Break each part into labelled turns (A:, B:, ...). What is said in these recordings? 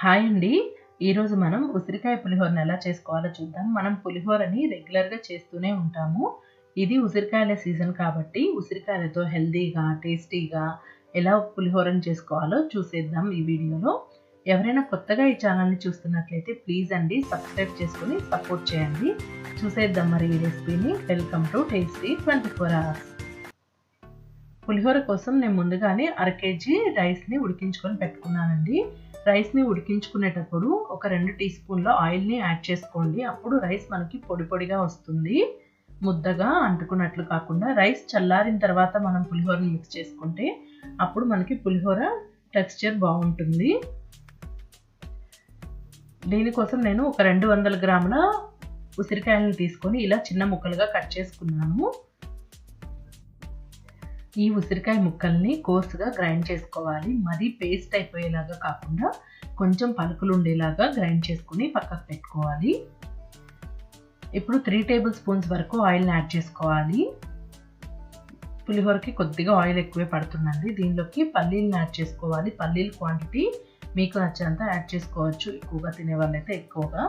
A: Hi అండి. ఈరోజు మనం ఉసిరికాయ పులిహోరని ఎలా చేసుకోవాలో చూద్దాం. మనం పులిహోరని రెగ్యులర్గా చేస్తూనే ఉంటాము. ఇది ఉసిరికాయల సీజన్ కాబట్టి ఉసిరికాయలతో హెల్తీగా టేస్టీగా ఎలా పులిహోరని చేసుకోవాలో చూసేద్దాం ఈ వీడియోలో. ఎవరైనా కొత్తగా ఈ ఛానల్ని చూస్తున్నట్లయితే ప్లీజ్ అండి సబ్స్క్రైబ్ చేసుకుని సపోర్ట్ చేయండి. చూసేద్దాం మరి ఈ రెసిపీని. Welcome to tasty twenty four hours. Pulihora కోసం నేను ముందుగానే అర కేజీ రైస్ని ఉడికించుకొని పెట్టుకున్నానండి. రైస్ని ఉడికించుకునేటప్పుడు ఒక రెండు టీ స్పూన్ల ఆయిల్ని యాడ్ చేసుకోండి. అప్పుడు రైస్ మనకి పొడి పొడిగా వస్తుంది. ముద్దగా అంటుకున్నట్లు కాకుండా రైస్ చల్లారిన తర్వాత మనం పులిహోరని మిక్స్ చేసుకుంటే అప్పుడు మనకి పులిహోర టెక్స్చర్ బాగుంటుంది. దీనికోసం నేను ఒక రెండు వందల గ్రాముల ఉసిరికాయలను తీసుకొని ఇలా చిన్న ముక్కలుగా కట్ చేసుకున్నాను. ఈ ఉసిరికాయ ముక్కల్ని కోర్సుగా గ్రైండ్ చేసుకోవాలి. మరీ పేస్ట్ అయిపోయేలాగా కాకుండా కొంచెం పలుకులు ఉండేలాగా గ్రైండ్ చేసుకుని పక్కకు పెట్టుకోవాలి. ఇప్పుడు త్రీ టేబుల్ స్పూన్స్ వరకు ఆయిల్ని యాడ్ చేసుకోవాలి. పులిహోరకి కొద్దిగా ఆయిల్ ఎక్కువే పడుతుందండి. దీనిలోకి పల్లీలను యాడ్ చేసుకోవాలి. పల్లీల క్వాంటిటీ మీకు నచ్చినంత యాడ్ చేసుకోవచ్చు. ఎక్కువగా తినే వాళ్ళైతే ఎక్కువగా.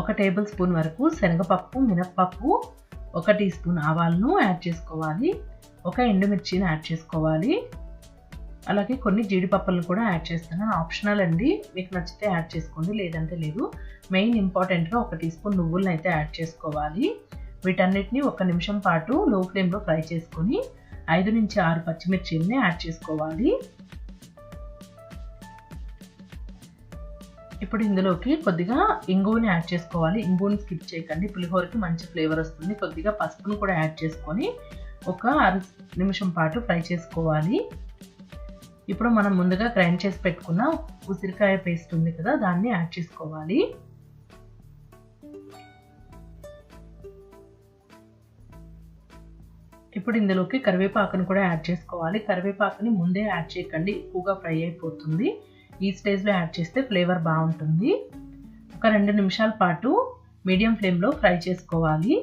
A: ఒక టేబుల్ స్పూన్ వరకు శనగపప్పు మినప్పప్పు ఒక టీ స్పూన్ ఆవాలను యాడ్ చేసుకోవాలి. ఒక ఎండుమిర్చిని యాడ్ చేసుకోవాలి. అలాగే కొన్ని జీడిపప్పులను కూడా యాడ్ చేస్తున్నాను. ఆప్షనల్ అండి. మీకు నచ్చితే యాడ్ చేసుకోండి లేదంటే లేదు. మెయిన్ ఇంపార్టెంట్గా ఒక టీ స్పూన్ నువ్వులను అయితే యాడ్ చేసుకోవాలి. వీటన్నిటిని ఒక నిమిషం పాటు లో ఫ్లేమ్లో ఫ్రై చేసుకొని ఐదు నుంచి ఆరు పచ్చిమిర్చిని యాడ్ చేసుకోవాలి. ఇప్పుడు ఇందులోకి కొద్దిగా ఇంగువని యాడ్ చేసుకోవాలి. ఇంగువని స్కిప్ చేయకండి. పులిహోరకి మంచి ఫ్లేవర్ వస్తుంది. కొద్దిగా పసుపును కూడా యాడ్ చేసుకొని ఒక అర నిమిషం పాటు ఫ్రై చేసుకోవాలి. ఇప్పుడు మనం ముందుగా గ్రైండ్ చేసి పెట్టుకున్న ఉసిరికాయ పేస్ట్ ఉంది కదా దాన్ని యాడ్ చేసుకోవాలి. ఇప్పుడు ఇందులోకి కరివేపాకును కూడా యాడ్ చేసుకోవాలి. కరివేపాకుని ముందే యాడ్ చేయకండి. ఎక్కువగా ఫ్రై అయిపోతుంది. ఈ స్టేజ్లో యాడ్ చేస్తే ఫ్లేవర్ బాగుంటుంది. ఒక రెండు నిమిషాల పాటు మీడియం ఫ్లేమ్లో ఫ్రై చేసుకోవాలి.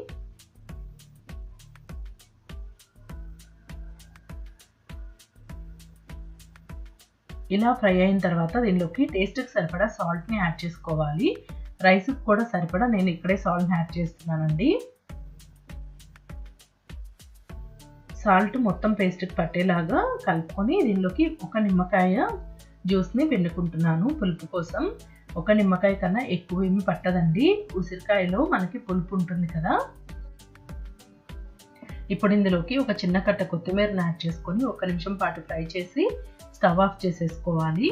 A: ఇలా ఫ్రై అయిన తర్వాత దీనిలోకి టేస్ట్కి సరిపడా సాల్ట్ని యాడ్ చేసుకోవాలి. రైస్కి కూడా సరిపడా నేను ఇక్కడే సాల్ట్ని యాడ్ చేస్తున్నానండి. సాల్ట్ మొత్తం పేస్ట్కి పట్టేలాగా కలుపుకొని దీనిలోకి ఒక నిమ్మకాయ జ్యూస్ని పిండుకుంటున్నాను పులుపు కోసం. ఒక నిమ్మకాయ కన్నా ఎక్కువ ఏమి పట్టదండి. ఉసిరికాయలో మనకి పులుపు ఉంటుంది కదా. ఇప్పుడు ఇందులోకి ఒక చిన్న కట్ట కొత్తిమీరని యాడ్ చేసుకొని ఒక నిమిషం పాటు ఫ్రై చేసి స్టవ్ ఆఫ్ చేసేసుకోవాలి.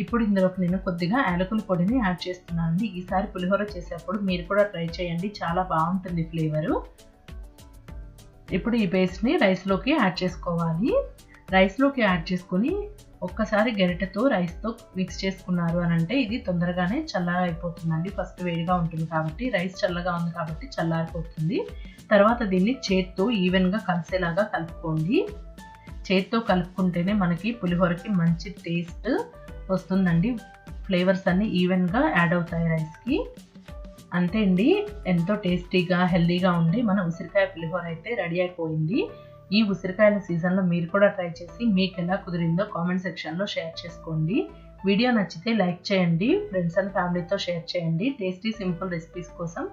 A: ఇప్పుడు ఇందులోకి నేను కొద్దిగా యాలకుల పొడిని యాడ్ చేస్తున్నాను అండి ఈసారి పులిహోర చేసేటప్పుడు మీరు కూడా ట్రై చేయండి. చాలా బాగుంటుంది ఫ్లేవరు. ఇప్పుడు ఈ పేస్ట్ని రైస్లోకి యాడ్ చేసుకోవాలి. రైస్లోకి యాడ్ చేసుకొని ఒక్కసారి గరిటెతో రైస్తో మిక్స్ చేసుకున్నారు అని అంటే ఇది తొందరగానే చల్లగా అయిపోతుందండి ఫస్ట్ వేడిగా ఉంటుంది కాబట్టి రైస్ చల్లగా ఉంది కాబట్టి చల్లారిపోతుంది. తర్వాత దీన్ని చేత్తో ఈవెన్గా కలిసేలాగా కలుపుకోండి. చేత్తో కలుపుకుంటేనే మనకి పులిహోరకి మంచి టేస్ట్ వస్తుందండి. ఫ్లేవర్స్ అన్నీ ఈవెన్గా యాడ్ అవుతాయి రైస్కి. అంతే అండి. ఎంతో టేస్టీగా హెల్దీగా ఉండి మన ఉసిరికాయ పులిహోర అయితే రెడీ అయిపోయింది. ఈ ఉసిరికాయల సీజన్లో మీరు కూడా ట్రై చేసి మీకు ఎలా కుదిరిందో కామెంట్ సెక్షన్లో షేర్ చేసుకోండి. వీడియో నచ్చితే లైక్ చేయండి ఫ్రెండ్స్ అండ్ ఫ్యామిలీతో షేర్ చేయండి. టేస్టీ సింపుల్ రెసిపీస్ కోసం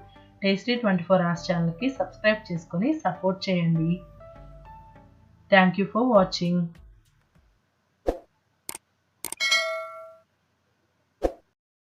A: టేస్టీ ట్వంటీ ఫోర్ అవర్స్ ఛానల్కి సబ్స్క్రైబ్ చేసుకొని సపోర్ట్ చేయండి. Thank you for watching